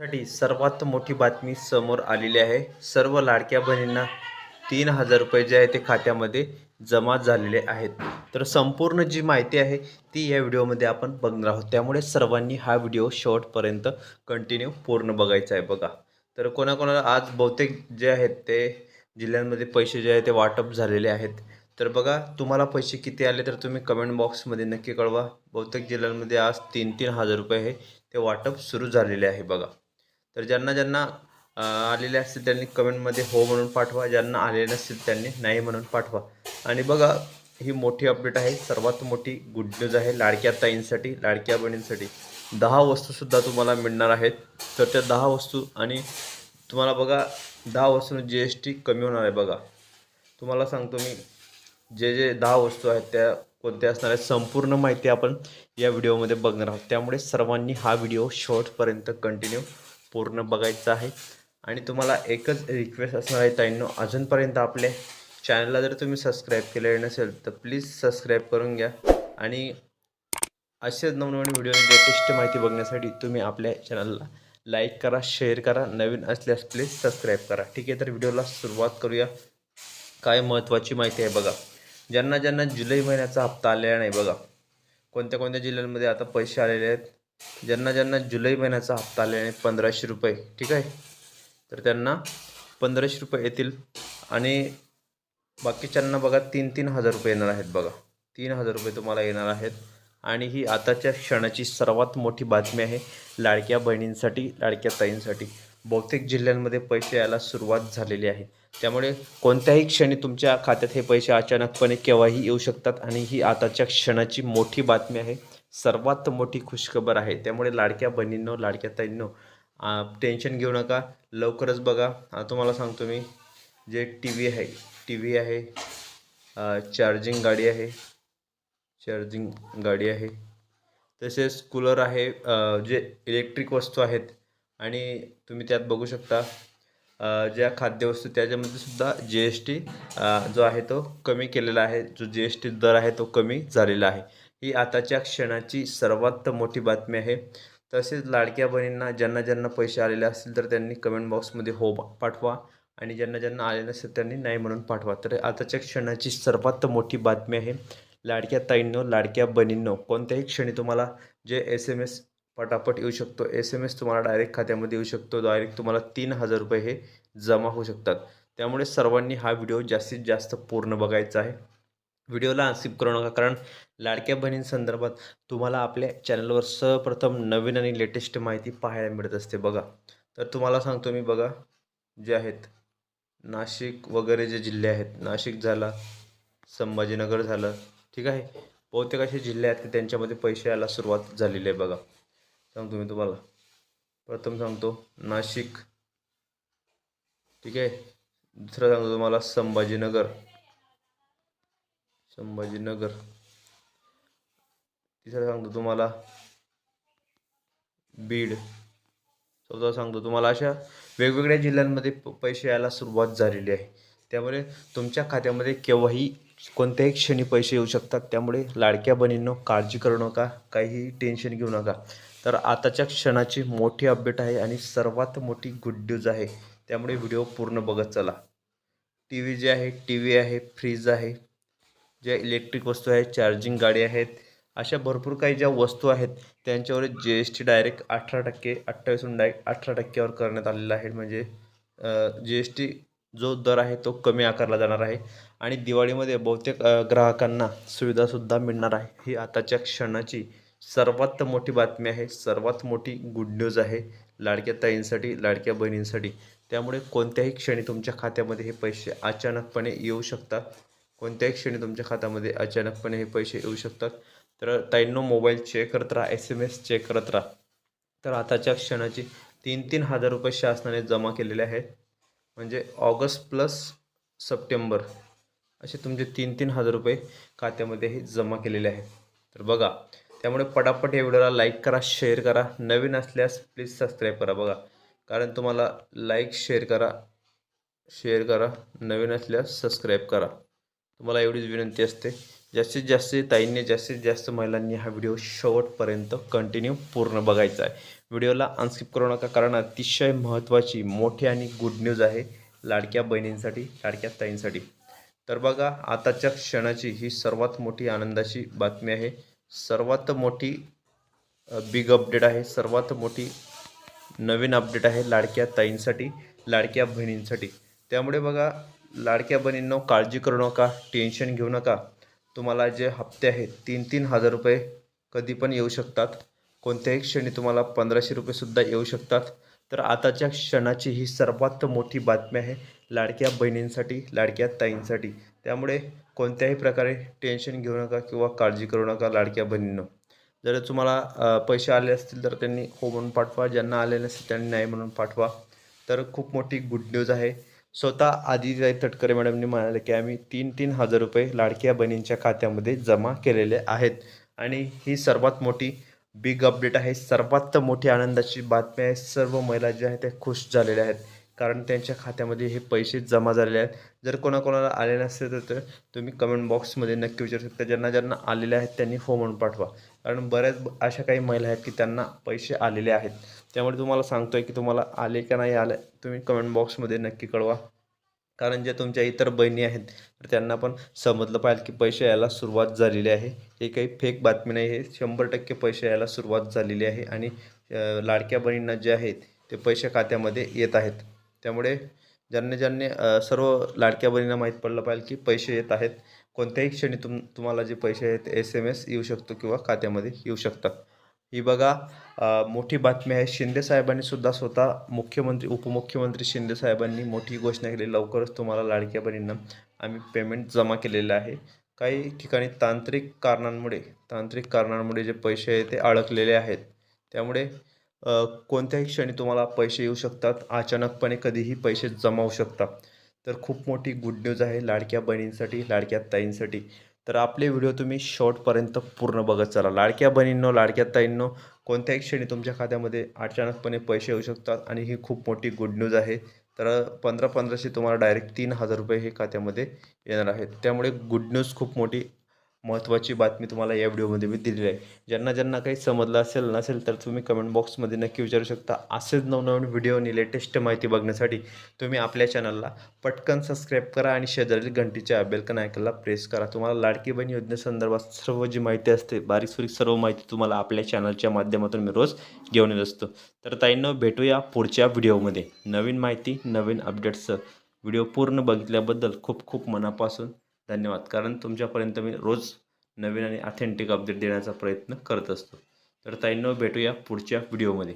साठी सर्वात मोठी बातमी समोर आलेली आहे. सर्व लाडक्या बहिणींना तीन हजार रुपये जे आहे ते खात्यामध्ये जमा झालेले आहेत. तर संपूर्ण जी माहिती आहे ती या व्हिडिओमध्ये आपण बघणार आहोत. त्यामुळे सर्वांनी हा व्हिडिओ शॉर्टपर्यंत कंटिन्यू पूर्ण बघायचा आहे बघा. तर कोणाकोणाला आज बहुतेक जे आहेत ते जिल्ह्यांमध्ये पैसे जे आहे ते वाटप झालेले आहेत. तर बघा तुम्हाला पैसे किती आले तर तुम्ही कमेंट बॉक्समध्ये नक्की कळवा. बहुतेक जिल्ह्यांमध्ये आज तीन तीन हजार रुपये हे ते वाटप सुरू झालेले आहे बघा. तर ज्यांना ज्यांना आलेले असतील त्यांनी कमेंटमध्ये हो म्हणून पाठवा ज्यांना आलेले नसतील त्यांनी नाही म्हणून पाठवा. आणि बघा ही मोठी अपडेट आहे सर्वात मोठी गुड न्यूज आहे लाडक्या ताईंसाठी लाडक्या बहिणींसाठी. दहा वस्तूसुद्धा तुम्हाला मिळणार आहेत. तर त्या दहा वस्तू आणि तुम्हाला बघा दहा वस्तूंना जी एस टी कमी होणार आहे बघा. तुम्हाला सांगतो मी जे जे दहा वस्तू आहेत त्या कोणत्या असणार आहेत संपूर्ण माहिती आपण या व्हिडिओमध्ये बघणार आहोत. त्यामुळे सर्वांनी हा व्हिडिओ शेवटपर्यंत कंटिन्यू पूर्ण बघायचं आहे. आणि तुम्हाला एकच रिक्वेस्ट असणार आहे ताईंनो अजूनपर्यंत आपल्या चॅनलला जर तुम्ही सबस्क्राईब केले नसेल तर प्लीज सबस्क्राईब करून घ्या. आणि असेच नवनवीन व्हिडिओ लेटेस्ट माहिती बघण्यासाठी तुम्ही आपल्या चॅनलला लाईक करा शेअर करा. नवीन असल्यास प्लीज सबस्क्राईब करा. ठीक आहे तर व्हिडिओला सुरुवात करूया. काय महत्त्वाची माहिती आहे बघा. ज्यांना ज्यांना जुलै महिन्याचा हप्ता आलेला नाही बघा. कोणत्या कोणत्या जिल्ह्यांमध्ये आता पैसे आलेले आहेत? ज्यांना ज्यांना जुलै महिन्याचा हप्ता आलेला आहे पंधराशे रुपये ठीक आहे? तर त्यांना पंधराशे रुपये येतील आणि बाकीच्यांना बघा तीन तीन हजार रुपये येणार आहेत बघा. तीन हजार रुपये तुम्हाला येणार आहेत. आणि ही आताच्या क्षणाची सर्वात मोठी बातमी आहे लाडक्या बहिणींसाठी लाडक्या ताईंसाठी. बहुतेक जिल्ह्यांमध्ये पैसे यायला सुरुवात झालेली आहे. त्यामुळे कोणत्याही क्षणी तुमच्या खात्यात हे पैसे अचानकपणे केव्हाही येऊ शकतात आणि ही आताच्या क्षणाची मोठी बातमी आहे. सर्वात मोठी खुशखबर आहे. त्यामुळे लाडक्या बहिणींनो लाडक्या ताईंनो टेन्शन घेऊ नका. लवकरच बघा. तुम्हाला सांगतो मी जे टी व्ही आहे टी व्ही आहे चार्जिंग गाडी आहे चार्जिंग गाडी आहे. तसेच कूलर आहे जे इलेक्ट्रिक वस्तू आहेत. आणि तुम्ही त्यात बघू शकता ज्या खाद्यवस्तू त्याच्यामध्ये सुद्धा जी एस टी जो आहे तो कमी केलेला आहे. जो जी एस टी दर आहे तो कमी झालेला आहे. ही आताच्या क्षणाची सर्वात मोठी बातमी आहे. तसेच लाडक्या बहिणींना ज्यांना ज्यांना पैसे आलेले असतील तर त्यांनी कमेंट बॉक्समध्ये हो पाठवा. आणि ज्यांना ज्यांना आले नसेल त्यांनी नाही म्हणून पाठवा. तर आताच्या क्षणाची सर्वात मोठी बातमी आहे. लाडक्या ताईंनो लाडक्या बहिणींनो कोणत्याही क्षणी तुम्हाला जे एस एम एस पटापट येऊ शकतो एस एम एस तुम्हाला डायरेक्ट खात्यामध्ये येऊ शकतो. डायरेक्ट तुम्हाला तीन हजार रुपये हे जमा होऊ शकतात. त्यामुळे सर्वांनी हा व्हिडिओ जास्तीत जास्त पूर्ण बघायचा आहे. व्हिडिओला स्किप करू नका कारण लाडक्या बहिणींसंदर्भात तुम्हाला आपल्या चॅनलवर सर्वप्रथम नवीन आणि लेटेस्ट माहिती पाहायला मिळत असते बघा. तर तुम्हाला सांगतो मी बघा जे आहेत नाशिक वगैरे जे जिल्हे आहेत नाशिक झाला संभाजीनगर झालं ठीक आहे? बहुतेक असे जिल्हे आहेत की त्यांच्यामध्ये पैसे यायला सुरुवात झालेली आहे बघा. सांगतो मी तुम्हाला. प्रथम सांगतो नाशिक ठीक आहे? दुसरं सांगतो तुम्हाला संभाजीनगर. संभाजीनगर. तिसरं सांगतो तुम्हाला. बीड. चौथा सांगतो तुम्हाला अशा वेगवेगळ्या जिल्ह्यांमध्ये प- पैसे यायला सुरुवात झालेली आहे. त्यामुळे तुमच्या खात्यामध्ये केव्हाही कोणत्याही क्षणी पैसे येऊ शकतात. त्यामुळे लाडक्या बहिणींनो काळजी करू नका. काहीही टेन्शन घेऊ नका. तर आताच्या क्षणाची मोठी अपडेट आहे आणि सर्वात मोठी गुड न्यूज आहे. त्यामुळे व्हिडिओ पूर्ण बघत चला. टी व्ही जे आहे टी व्ही आहे फ्रीज आहे. ज्या इलेक्ट्रिक वस्तू आहे चार्जिंग गाडी आहेत. अशा भरपूर काही ज्या वस्तू आहेत त्यांच्यावर जी एस टी डायरेक्ट अठरा टक्के अठ्ठावीसहून डायरेक्ट अठरा टक्क्यावर करण्यात आलेला आहे. म्हणजे जी एस टी जो दर आहे तो कमी आकारला जाणार आहे. आणि दिवाळीमध्ये बहुतेक ग्राहकांना सुविधासुद्धा मिळणार आहे. ही आताच्या क्षणाची सर्वात मोठी बातमी आहे. सर्वात मोठी गुड न्यूज आहे. लाडक्या ताईंसाठी लाडक्या बहिणींसाठी. त्यामुळे कोणत्याही क्षणी तुमच्या खात्यामध्ये हे पैसे अचानकपणे येऊ शकतात. कोणत्याही क्षणी तुमच्या खात्यामध्ये अचानकपणे हे पैसे येऊ शकतात. तर ताईंनो मोबाईल चेक करत राहा एस एम एस चेक करत राहा. तर आताच्या क्षणाची तीन तीन हजार रुपये शासनाने जमा केलेले आहेत. म्हणजे ऑगस्ट प्लस सप्टेंबर असे तुमचे तीन तीन हजार रुपये खात्यामध्ये हे जमा केलेले आहेत. तर बघा त्यामुळे पटापट या व्हिडिओला लाईक करा शेअर करा. नवीन असल्यास प्लीज सबस्क्राईब करा बघा. कारण तुम्हाला लाईक शेअर करा शेअर करा. नवीन असल्यास सबस्क्राईब करा. तुम्हाला एवढीच विनंती असते. जास्तीत जास्त ताईंनी जास्तीत जास्त महिलांनी हा व्हिडिओ शेवटपर्यंत कंटिन्यू पूर्ण बघायचा आहे. व्हिडिओला अनस्किप करू नका कारण अतिशय महत्त्वाची मोठी आणि गुड न्यूज आहे लाडक्या बहिणींसाठी लाडक्या ताईंसाठी. तर बघा आताच्या क्षणाची ही सर्वात मोठी आनंदाची बातमी आहे. सर्वात मोठी बिग अपडेट आहे. सर्वात मोठी नवीन अपडेट आहे लाडक्या ताईंसाठी लाडक्या बहिणींसाठी. त्यामुळे बघा लाडक्या बहिणींनो काळजी करू नका टेन्शन घेऊ नका. तुम्हाला जे हप्ते आहेत तीन तीन हजार रुपये कधी पण येऊ शकतात. कोणत्याही क्षणी तुम्हाला पंधराशे रुपयेसुद्धा येऊ शकतात. तर आताच्या क्षणाची ही सर्वात मोठी बातमी आहे लाडक्या बहिणींसाठी लाडक्या ताईंसाठी. त्यामुळे कोणत्याही प्रकारे टेन्शन घेऊ नका किंवा काळजी करू नका लाडक्या बहिणींनो. जर तुम्हाला पैसे आले असतील तर त्यांनी हो म्हणून पाठवा. ज्यांना आले नसतील त्यांनी नाही म्हणून पाठवा. तर खूप मोठी गुड न्यूज आहे. स्वतः आदिताई तटकरे मॅडमनी म्हणाले की आम्ही तीन तीन हजार रुपये लाडक्या बहिणींच्या खात्यामध्ये जमा केलेले आहेत. आणि ही सर्वात मोठी बिग अपडेट आहे. सर्वात मोठी आनंदाची बातमी आहे. सर्व महिला ज्या आहेत त्या खुश झालेल्या आहेत. कारण त्यांच्या खात्यामध्ये हे पैसे जमा झालेले आहेत. जर कोणाकोणाला आले नसते तर तुम्ही कमेंट बॉक्समध्ये नक्की विचारू शकता. ज्यांना ज्यांना आलेले आहेत त्यांनी फो म्हणून पाठवा. कारण बऱ्याच अशा काही महिला आहेत की त्यांना पैसे आलेले आहेत. त्यामुळे तुम्हाला सांगतो आहे की तुम्हाला आले का नाही आले तुम्ही कमेंट बॉक्समध्ये नक्की कळवा. कारण ज्या तुमच्या इतर बहिणी आहेत तर त्यांना पण समजलं पाहिजे की पैसे यायला सुरुवात झालेली आहे. हे काही फेक बातमी नाही हे शंभर टक्के पैसे यायला सुरुवात झालेली आहे आणि लाडक्या बहिणींना जे आहेत ते पैसे खात्यामध्ये येत आहेत. त्यामुळे ज्यांनी ज्यांनी सर्व लाडक्या बहिणींना माहीत पडलं पाहिजे की पैसे येत आहेत कोणत्याही क्षणी तुम तुम्हाला जे पैसे आहेत एस एम एस येऊ शकतो किंवा खात्यामध्ये येऊ शकतात. ही बघा मोठी बातमी आहे. शिंदे साहेबांनी सुद्धा स्वतः मुख्यमंत्री उपमुख्यमंत्री शिंदे साहेबांनी मोठी घोषणा केली. लवकरच तुम्हाला लाडक्या बहिणींना आम्ही पेमेंट जमा केलेलं आहे. काही ठिकाणी तांत्रिक कारणांमुळे तांत्रिक कारणांमुळे जे पैसे आहेत ते अडकलेले आहेत. त्यामुळे कोणत्याही क्षणी तुम्हाला पैसे येऊ शकतात. अचानकपणे कधीही पैसे जमा होऊ शकतात तर खूप मोठी गुड न्यूज आहे लाडक्या बहिणींसाठी लाडक्या ताईंसाठी. तर आपले व्हिडिओ तुम्ही शॉर्टपर्यंत पूर्ण बघत चला. लाडक्या बहिणींनो लाडक्या ताईंनो कोणत्याही क्षणी तुमच्या खात्यामध्ये अचानकपणे पैसे येऊ शकतात आणि ही खूप मोठी गुड न्यूज आहे. तर पंधरा पंधराशे तुम्हाला डायरेक्ट तीन हजार रुपये हे खात्यामध्ये येणार आहेत. त्यामुळे गुड न्यूज खूप मोठी महत्त्वाची बातमी तुम्हाला या व्हिडिओमध्ये मी दिलेली आहे. ज्यांना ज्यांना काही समजलं असेल नसेल तर तुम्ही कमेंट बॉक्समध्ये नक्की विचारू शकता. असेच नवनवीन व्हिडिओ आणि लेटेस्ट माहिती बघण्यासाठी तुम्ही आपल्या चॅनलला पटकन सबस्क्राईब करा आणि शेजारील घंटीच्या बेलकन आयकनला प्रेस करा. तुम्हाला लाडकी बहीण योजनेसंदर्भात सर्व जी माहिती असते बारीक सुरीक सर्व माहिती तुम्हाला आपल्या चॅनलच्या माध्यमातून मी रोज घेऊन येत असतो. तर ताईंना भेटूया पुढच्या व्हिडिओमध्ये नवीन माहिती नवीन अपडेट्सचं व्हिडिओ पूर्ण बघितल्याबद्दल खूप खूप मनापासून धन्यवाद. कारण तुमच्यापर्यंत मी रोज नवीन आणि ऑथेंटिक अपडेट देण्याचा प्रयत्न करत असतो. तर ताईंनो भेटूया पुढच्या व्हिडिओमध्ये